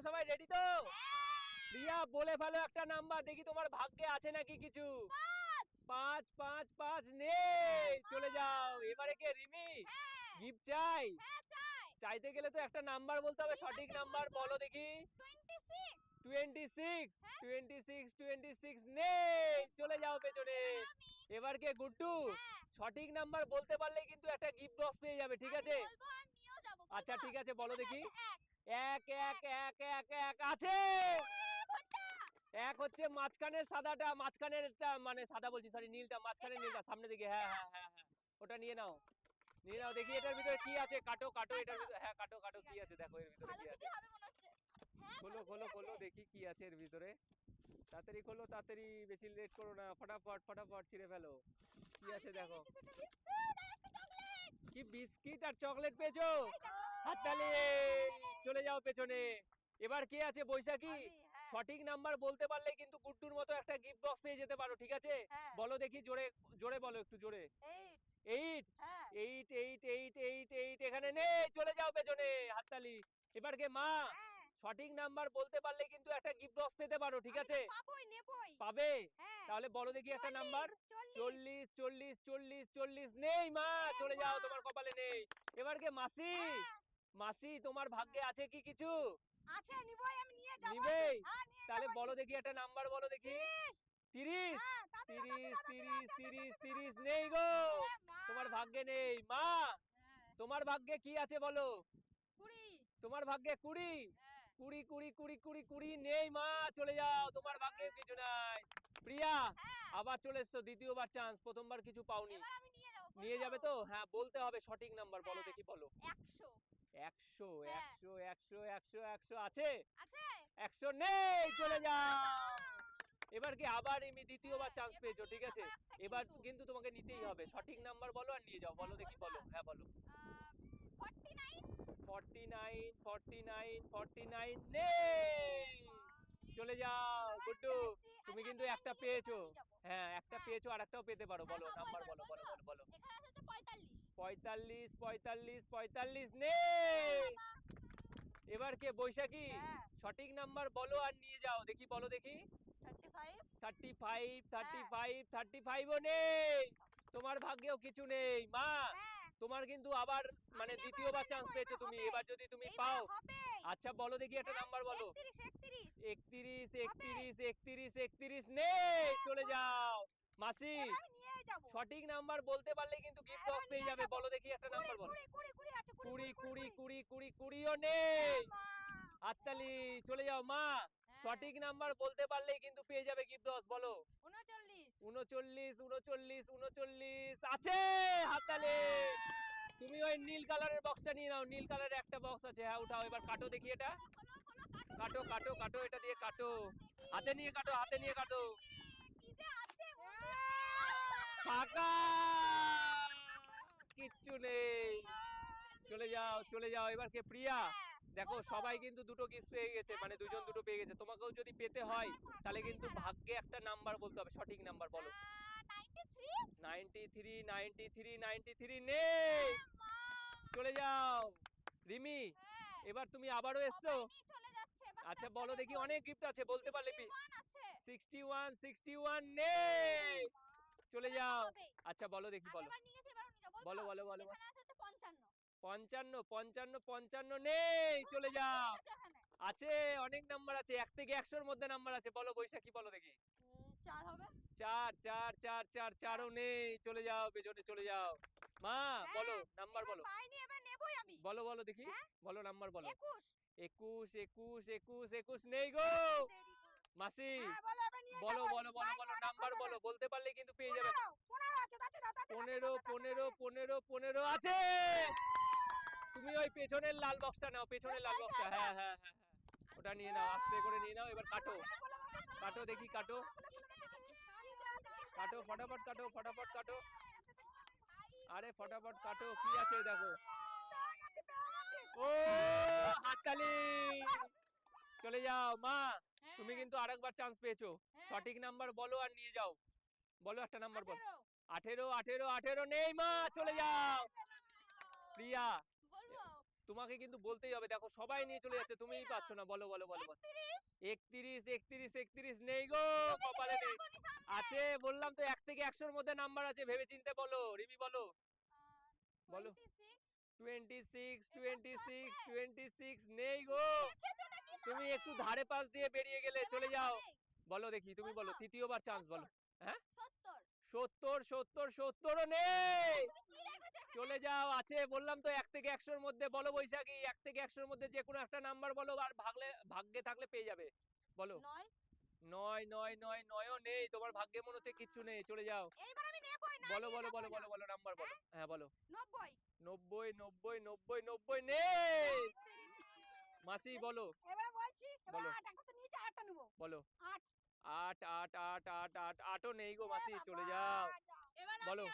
তোমরা সবাই রেডি তো? প্রিয়া বলে ফেলো একটা নাম্বার দেখি তোমার ভাগ্যে আছে নাকি কিছু। পাঁচ। পাঁচ পাঁচ নেই। চলে যাও। এবারে কে রিমি? হ্যাঁ। গিফট চাই? হ্যাঁ চাইতে গেলে তো একটা নাম্বার বলতে হবে সঠিক নাম্বার বলো দেখি। টোয়েন্টি সিক্স হ্যাঁ। টোয়েন্টি সিক্স টোয়েন্টি সিক্স নেই চলে যাও পেছনে এবার কে গুড্ডু? হ্যাঁ। সঠিক নাম্বার বলতে পারলে কিন্তু একটা গিফট বক্স পেয়ে যাবে ঠিক আছে? আচ্ছা ঠিক আছে বলো দেখি। এক এক এক এক এক আছে! এক হচ্ছে মাঝখানের সাদাটা মাঝখানের মানে সাদা বলছি সরি নীলটা মাঝখানের নীলটা সামনে দিকে হ্যাঁ হ্যাঁ হ্যাঁ হ্যাঁ ওটা নিয়ে নাও। নিয়ে নাও দেখি এটার ভিতরে কি আছে। কাটো কাটো এটার ভিতরে হ্যাঁ কাটো কাটো কি আছে। দেখো এর ভিতরে কি আছে। হ্যাঁ খোলো খোলো খোলো দেখি কি আছে এর ভিতরে। তাড়াতাড়ি খোলো তাড়াতাড়ি বেশি লেট করো না ফটাফট ফটাফট ছিঁড়ে ফেলো। কি আছে দেখো। কি বিস্কিট আর চকলেট পেয়েছ? হাততালি! চলে যাও পেছনে। এবার কে আছে বৈশাখী? হ্যাঁ। সঠিক নাম্বার বলতে পারলে কিন্তু গুড্ডুর মতো একটা গিফট বক্স পেয়ে যেতে পারো ঠিক আছে? হ্যাঁ। বলো দেখি জোরে জোরে বলো একটু জোরে। Eight eight eight eight eight eight এখানে নেই চলে যাও পেছনে হাততালি। এবার কে মা? হ্যাঁ। সঠিক নাম্বার বলতে পারলে কিন্তু একটা গিফট বক্স পেতে পারো ঠিক আছে? পাবে? তাহলে বলো দেখি একটা নাম্বার। চল্লিশ। চল্লিশ চল্লিশ চল্লিশ নেই মা চলে যাও তোমার কপালে নেই। এবার কে মাসি? মাসি তোমার ভাগ্যে আছে কি কিছু? আছে নিবই আমি নিয়ে যাব। নিবেই? হ্যাঁ তাহলে বলো দেখি একটা নাম্বার বলো দেখি। তিরিশ। তিরিশ? হ্যাঁ, তাড়াতাড়ি দাও, তিরিশ তাড়াতাড়ি দাও, তিরিশ তাড়াতাড়ি তিরিশ দাও, তিরিশ তাড়াতাড়ি। নেই গো। মা, তোমার ভাগ্যে নেই মা। হ্যাঁ, তোমার ভাগ্যে কি আছে বলো? কুড়ি। তোমার ভাগ্যে কুড়ি? হ্যাঁ, কুড়ি কুড়ি কুড়ি কুড়ি কুড়ি নেই মা চলে যাও। তোমার ভাগ্যে কিছু নাই। প্রিয়া হ্যাঁ। আবার চলে এসছো দ্বিতীয়বার চান্স প্রথমবার কিছু পাওনি। নিয়ে যাব তো? হ্যাঁ বলতে হবে সঠিক নাম্বার বলো হ্যাঁ। দেখি বলো। 100 একশো হ্যাঁ। একশো একশো একশো একশো আছে? আছে। একশো নেই চলে যাও। এবার কি আবার এমনি দ্বিতীয়বার চান্স পেয়েছ ঠিক আছে? এবার কিন্তু। তোমাকে নিতেই হবে। সঠিক নাম্বার বলো আর নিয়ে যাও বলো দেখি বলো। হ্যাঁ বলো। আহ, 49 forty nine forty nine forty nine নেই! চলে যাও গুড্ডু। তুমি কিন্তু একটা পেয়েছ। হ্যাঁ একটা হ্যাঁ। পেয়েছ আর একটাও পেতে পারো। হ্যাঁ, বলো নাম্বার এবার বলো বলো বলো বলো। এখানে আছে হচ্ছে 45 পঁয়তাল্লিশ পঁয়তাল্লিশ পঁয়তাল্লিশ নেই এবার কে বৈশাখী? হ্যাঁ। সঠিক নাম্বার বলো আর নিয়ে যাও। দেখি বলো দেখি। Thirty five. Thirty five thirty হ্যাঁ। ফাইভ থার্টি ফাইভও নেই। তোমার ভাগ্যেও কিছু নেই। মা হ্যাঁ। তোমার কিন্তু আবার মানে দ্বিতীয়বার চান্স পেয়েছ তুমি। এবার যদি তুমি পাও। আচ্ছা বলো দেখি একটা নাম্বার বলো। একত্রিশ একত্রিশ। একত্রিশ একত্রিশ নেই চলে যাও। মাসি সঠিক নাম্বার বলতে পারলে কিন্তু গিফট বক্স পেয়ে যাবে। বলো দেখি একটা নাম্বার বলো। কুড়ি কুড়ি কুড়ি কুড়ি কুড়ি কুড়ি কুড়ি কুড়িও নেই। হাততালি চলে যাও মা। হ্যাঁ। সঠিক নাম্বার বলতে পারলেই কিন্তু পেয়ে যাবে গিফট বক্স বলো। উনচল্লিশ উনচল্লিশ উনচল্লিশ আছে হাততালি। তুমি ওই নীল কালারের বক্সটা নিয়ে নাও, নীল কালারের একটা বক্স আছে। হ্যাঁ উঠাও, এবার কাটো দেখি এটা। কাটো কাটো কাটো, এটা দিয়ে কাটো। হাতে নিয়ে কাটো, হাতে নিয়ে কাটো। ফাঁকা! কিচ্ছু নেই। চলে যাও চলে যাও, এবার কে, প্রিয়া? দেখো সবাই কিন্তু দুটো গিফট পেয়ে গেছে মানে দুজন দুটো পেয়ে গেছে। তোমাকেও যদি পেতে হয় তাহলে কিন্তু ভাগ্যে একটা নাম্বার বলতে হবে সঠিক নাম্বার বলো। Ninety three ninety three ninety three নেই চলে যাও। রিমি হ্যাঁ। এবার তুমি আবারও এসছো? আচ্ছা বলো দেখি অনেক গিফট আছে বলতে পারলে 61 সিক্সটি ওয়ান সিক্সটি ওয়ান নেই। চলে যাও। আচ্ছা বলো দেখি বলো। বলো, বলো, বলো, বলো। এখানে আছে হচ্ছে 55 পঞ্চান্ন পঞ্চান্ন পঞ্চান্ন নেই চলে যাও। আছে অনেক নাম্বার আছে এক থেকে একশোর মধ্যে নাম্বার আছে বলো বৈশাখী বলো দেখি। চার হবে? চার চার চার চার চারও নেই চলে যাও পেছনে চলে যাও। মা বলো হ্যাঁ, নাম্বার বলো। নেবই আমি। বলো বলো দেখি হ্যাঁ? বলো নাম্বার বলো। একুশ। একুশ একুশ একুশ নেই গো। মাসি হ্যাঁ, বলো বলো বলো বলো বলো নাম্বার বলো বলতে পারলে কিন্তু পেয়ে যাবে। পনেরো, পনেরো। পনেরো পনেরো আছে! তুমি ওই পেছনের লাল বক্সটা নাও পেছনের লাল বক্সটা হ্যাঁ হ্যাঁ হ্যাঁ হ্যাঁ। ওটা নিয়ে নাও আস্তে করে নিয়ে নাও এবার কাটো। কাটো দেখি কাটো। কাটো। ফটাফট কাটো ফটাফট কাটো। আরে ফটাফট কাটো কি আছে দেখো। ও হাততালি! চলে যাও মা তুমি কিন্তু আরেকবার চান্স পেয়েছ। হ্যাঁ। সঠিক নাম্বার বলো আর নিয়ে যাও। বলো একটা নাম্বার বলো। আঠেরো। আঠেরো আঠেরো নেই মা চলে যাও। প্রিয়া তোমাকে কিন্তু বলতেই হবে দেখো সবাই নিয়ে চলে যাচ্ছে তুমিই পাচ্ছ না বলো বলো বলো বলো। একত্রিশ? একত্রিশ একত্রিশ নেই গো কপালে নেই। আছে বললাম তো এক থেকে একশোর মধ্যে নাম্বার আছে ভেবে চিনতে বলো রিমি বলো। বলো। Twenty six twenty six twenty six নেই গো। তুমি একটু ধারে পাশ দিয়ে বেরিয়ে গেলে চলে যাও। বলো দেখি তুমি বলো তৃতীয়বার চান্স বলো। সত্তর সত্তর। সত্তর সত্তরও নেই। চলে যাও আছে বললাম তো এক থেকে একশোর মধ্যে বলো বৈশাখী এক থেকে একশোর মধ্যে যে কোনো একটা নাম্বার বলো আর ভাগলে ভাগ্যে থাকলে পেয়ে যাবে বলো। নয়। নয় নয় নয় নয়ও নেই তোমার ভাগ্যে মনে হচ্ছে কিচ্ছু নেই চলে যাও। বলো বলো বলো বলো বলো নাম্বার বলো। হ্যাঁ? বলো। নব্বই। নব্বই নব্বই নব্বই নব্বই নেই! মাসি বলো। এবারে বলছি বলো। তো নিচে আটটা নেব। বলো। আট। আট আট আট আট আট আটও নেই গো মাসি চলে যাও। বলো।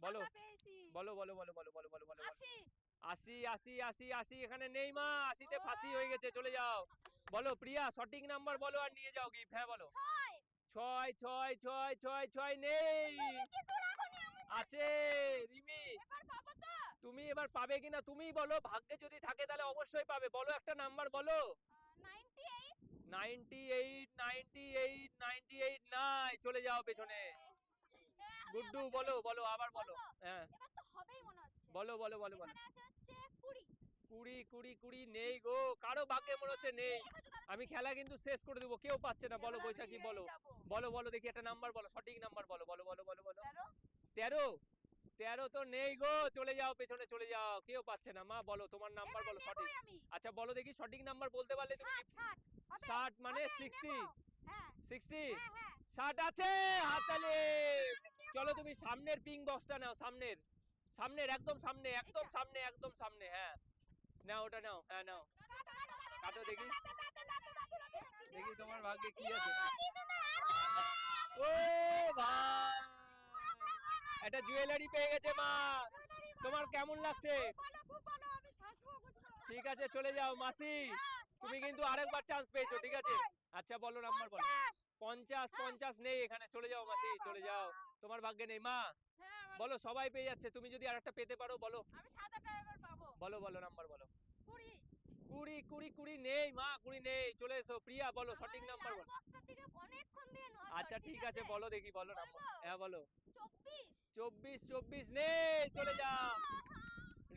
বলো। বলো বলো বলো বলো বলো বলো বলো। আসি। আসি আসি আসি এখানে নেই মা আসিতে ফাঁসি হয়ে গেছে চলে যাও। বলো প্রিয়া সঠিক নাম্বার বলো আর নিয়ে যাও গিফট হ্যাঁ বলো। ছয়। ছয় ছয় ছয় ছয় নেই। আছে রিমি। তুমি এবার পাবে কিনা তুমি বলো ভাগ্যে যদি থাকে তাহলে অবশ্যই পাবে। বলো একটা নাম্বার বলো। Ninety eight ninety eight ninety eight নাই চলে যাও পেছনে। গুড্ডু বলো বলো আবার বলো। হ্যাঁ। এবার তো হবেই মনে হচ্ছে। বলো বলো বলো বলো। এখানে আছে হচ্ছে কুড়ি। কুড়ি কুড়ি কুড়ি নেই গো। কারও ভাগ্যে মনে হচ্ছে নেই। আমি খেলা কিন্তু শেষ করে দেবো কেউ পাচ্ছে না। বলো বৈশাখী বলো। বলো বলো দেখি একটা নাম্বার বলো সঠিক নাম্বার বলো বলো বলো বলো বলো। তেরো? তেরো? তো নেই গো। চলে যাও পেছনে চলে যাও। কেউ পাচ্ছে না। মা বলো তোমার নাম্বার বলো সঠিক। আচ্ছা বলো দেখি সঠিক নাম্বার বলতে পারলে তুমি ষাট মানে সিক্সটি হ্যাঁ। সিক্সটি হ্যাঁ হ্যাঁ। ষাট আছে হাততালি। চলো তুমি সামনের পিং বক্সটা নাও, সামনের। সামনের, একদম সামনে একদম সামনে একদম সামনে হ্যাঁ। নাও ওটা নাও হ্যাঁ নাও। কাটো দেখি। দেখি তোমার ভাগ্যে কি আছে। ও ভাই। একটা জুয়েলারি পেয়ে গেছে, মা। তোমার কেমন লাগছে? ঠিক আছে, চলে যাও, মাসি। তুমি কিন্তু আরেকবার চান্স পেয়েছ, ঠিক আছে? আচ্ছা বলো নাম্বার বলো। পঞ্চাশ পঞ্চাশ নেই এখানে চলে যাও মাসি চলে যাও। তোমার ভাগ্যে নেই মা। হ্যাঁ বলো সবাই পেয়ে যাচ্ছে। তুমি যদি আরেকটা পেতে পারো বলো। আমি সাদাটা এবার পাবো। বলো বলো নাম্বার বলো। কুড়ি। কুড়ি কুড়ি কুড়ি নেই মা কুড়ি নেই। চলে এসো প্রিয়া বলো সঠিক নাম্বার বলো। আচ্ছা ঠিক আছে বলো দেখি বলো নাম্বার। হ্যাঁ বলো। চব্বিশ। চব্বিশ চব্বিশ নেই চলে যাও।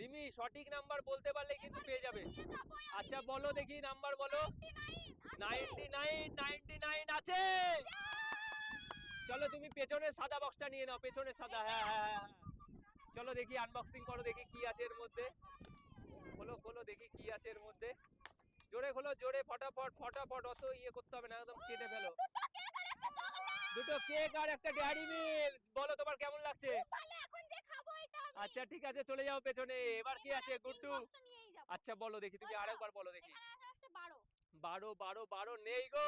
রিমি সঠিক নাম্বার বলতে পারলে কিন্তু পেয়ে যাবে। আচ্ছা বলো দেখি নাম্বার বলো। 99 নাইনটি নাইন নাইনটি নাইন আছে। চলো তুমি পেছনের সাদা বক্সটা নিয়ে নাও পেছনের সাদা হ্যাঁ হ্যাঁ হ্যাঁ। চলো দেখি আনবক্সিং করো দেখি কি আছে এর মধ্যে। খোলো খোলো দেখি কি আছে এর মধ্যে। জোরে খোলো জোরে ফটাফট ফটাফট অত ইয়ে করতে হবে না একদম কেটে ফেলো। দুটো কেক আর একটা ডেয়ারি মিল্ক বলো তোমার কেমন লাগছে তাহলে এখন যে খাব এটা আমি। আচ্ছা ঠিক আছে চলে যাও পেছনে। এবার কি আছে গুড্ডু। আচ্ছা বলো দেখি তুমি আরেকবার বলো দেখি। বারো। বারো বারো নেই গো।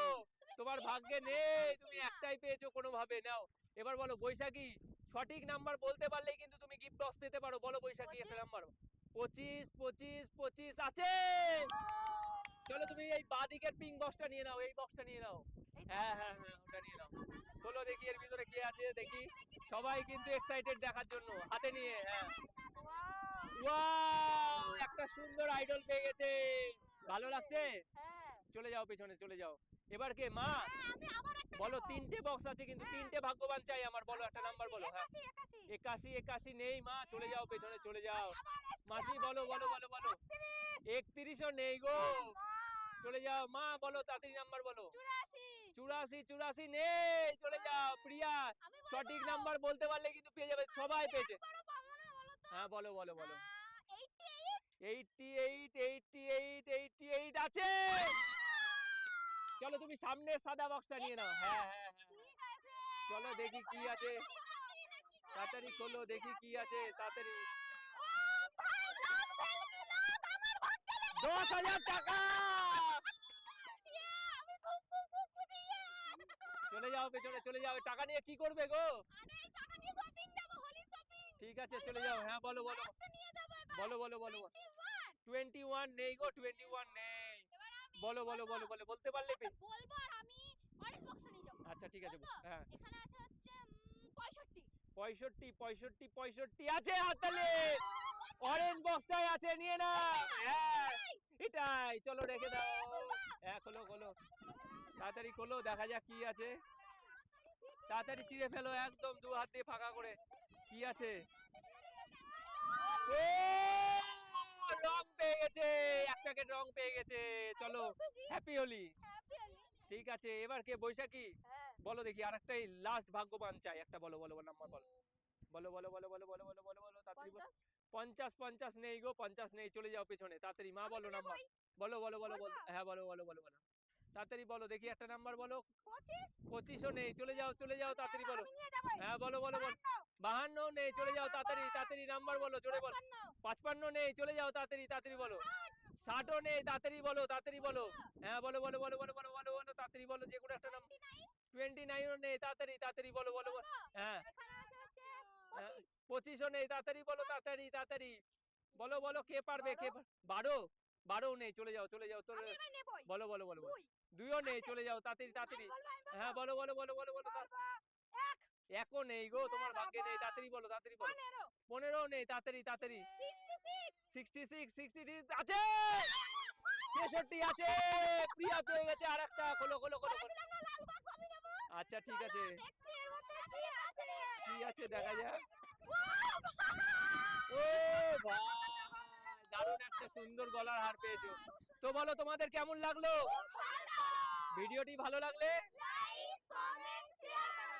তোমার ভাগ্যে নেই তুমি একটাই পেয়েছ কোনো ভাবে নাও। এবার বলো বৈশাখী সঠিক নাম্বার বলতে পারলেই কিন্তু তুমি গিফট বক্স পেতে পারো। বলো বৈশাখী একটা নাম্বার পঁচিশ পঁচিশ পঁচিশ আছে! চলো তুমি এই বাদিকের পিং বক্সটা নিয়ে নাও এই বক্সটা নিয়ে নাও। হ্যাঁ হ্যাঁ হ্যাঁ ওটা নিয়ে নাও। খোলো দেখি এর ভিতরে কি আছে দেখি। সবাই কিন্তু এক্সাইটেড দেখার জন্য হাতে নিয়ে হ্যাঁ। ওয়াও একটা সুন্দর আইডল পেয়ে গেছে। ভালো লাগছে? হ্যাঁ। চলে যাও পেছনে চলে যাও। এবার কে? মা? একটা বলো তিনটে বক্স আছে কিন্তু তিনটে ভাগ্যবান চাই আমার বলো একটা নাম্বার বলো হ্যাঁ। একাশি, একাশি। নেই মা চলে যাও পেছনে চলে যাও। মাসি বলো বলো বলো বলো। একত্রিশও নেই গো। চলে যাও মা বলো তাড়াতাড়ি নাম্বার বলো। চুরাশি। চুরাশি নেই চলে যাও প্রিয়া। সঠিক নাম্বার বলতে পারলে কিন্তু পেয়ে যাবে সবাই পেয়েছে। হ্যাঁ বলো বলো বলো। Eighty eight eighty eight eighty eight আছে। চলো তুমি সামনের সাদা বক্সটা নিয়ে নাও। হ্যাঁ হ্যাঁ হ্যাঁ আছে। চলো দেখি কি আছে। তাড়াতাড়ি খোলো দেখি কি আছে। তাড়াতাড়ি। দশ হাজার টাকা! যাও পেছনে চলে যাও। টাকা নিয়ে কি করবে গো। ঠিক আছে চলে যাও। হ্যাঁ বলো বলো। বলো বলো বলো। টোয়েন্টি ওয়ান নেই গো টোয়েন্টি ওয়ান নেই বলো বলো বলো বলো বলতে পারলে বলব আর আমি অরেঞ্জ বক্সটা নিয়ে যাব। আচ্ছা ঠিক আছে হ্যাঁ। এখানে আছে হচ্ছে উম, পঁয়ষট্টি। পঁয়ষট্টি পঁয়ষট্টি পঁয়ষট্টি আছে হাততালি। অরেঞ্জ বক্সটাই আছে নিয়ে না হ্যাঁ এটাই। চলো রেখে দাও। হ্যাঁ খোলো খোলো। তাড়াতাড়ি খোলো দেখা যাক কি আছে। তাড়াতাড়ি চিড়ে ফেলো একদম দু হাত দিয়ে ফাঁকা করে কি আছে রং পেয়ে গেছে এক প্যাকেট রং পেয়ে গেছে চলো হ্যাপি হোলি ঠিক আছে এবার কে বৈশাখী হ্যাঁ। বলো দেখি আরেকটাই লাস্ট ভাগ্যবান চাই একটা বলো বলো বলো নাম্বার বলো বলো বলো বলো বলো বলো বলো বলো বলো তাড়াতাড়ি বলো পঞ্চাশ পঞ্চাশ নেই গো পঞ্চাশ নেই চলে যাও পেছনে তাড়াতাড়ি মা বলো নাম্বার বলো বলো বলো বলো হ্যাঁ বলো বলো বলো বলো তাড়াতাড়ি বলো দেখি একটা নাম্বার বলো পঁচিশ পঁচিশও নেই চলে যাও চলে যাও তাড়াতাড়ি বলো হ্যাঁ বলো বলো বলো বাহান্ন নেই চলে যাও তাড়াতাড়ি তাড়াতাড়ি নাম্বার বলো জোরে বলো পাঁচপান্ন নেই চলে যাও তাড়াতাড়ি তাড়াতাড়ি বলো ষাটও নেই তাড়াতাড়ি বলো তাড়াতাড়ি বলো হ্যাঁ বলো বলো বলো বলো বলো বলো বলো তাড়াতাড়ি বলো যে কোনো একটা নাম টোয়েন্টি নাইনও নেই তাড়াতাড়ি তাড়াতাড়ি বলো বলো বলো হ্যাঁ হ্যাঁ। পঁচিশও নেই তাড়াতাড়ি বলো তাড়াতাড়ি তাড়াতাড়ি বলো বলো কে পারবে কে বারো বারো নেই চলে যাও চলে যাও নেবই বলো বলো বলো বলো দুইও নেই চলে যাও তাড়াতাড়ি তাড়াতাড়ি। হ্যাঁ বলো বলো বলো বলো বলো একও নেই গো তোমার ভাগ্যে নেই তাড়াতাড়ি বলো তাড়াতাড়ি বলো। পনেরো। নেই তাড়াতাড়ি তাড়াতাড়ি। Sixty six. সিক্সটি সিক্স আছে! ছেষট্টি আছে! প্রিয়া পেয়ে গেছে আর একটা খোলো খোলো খোলো। আচ্ছা ঠিক আছে। কি আছে। দেখা যাক। ও ভাই দারুণ একটা সুন্দর গলার হার পেয়েছ। তো বলো তোমাদের কেমন লাগল? ভিডিওটি ভালো লাগলে লাইক কমেন্ট শেয়ার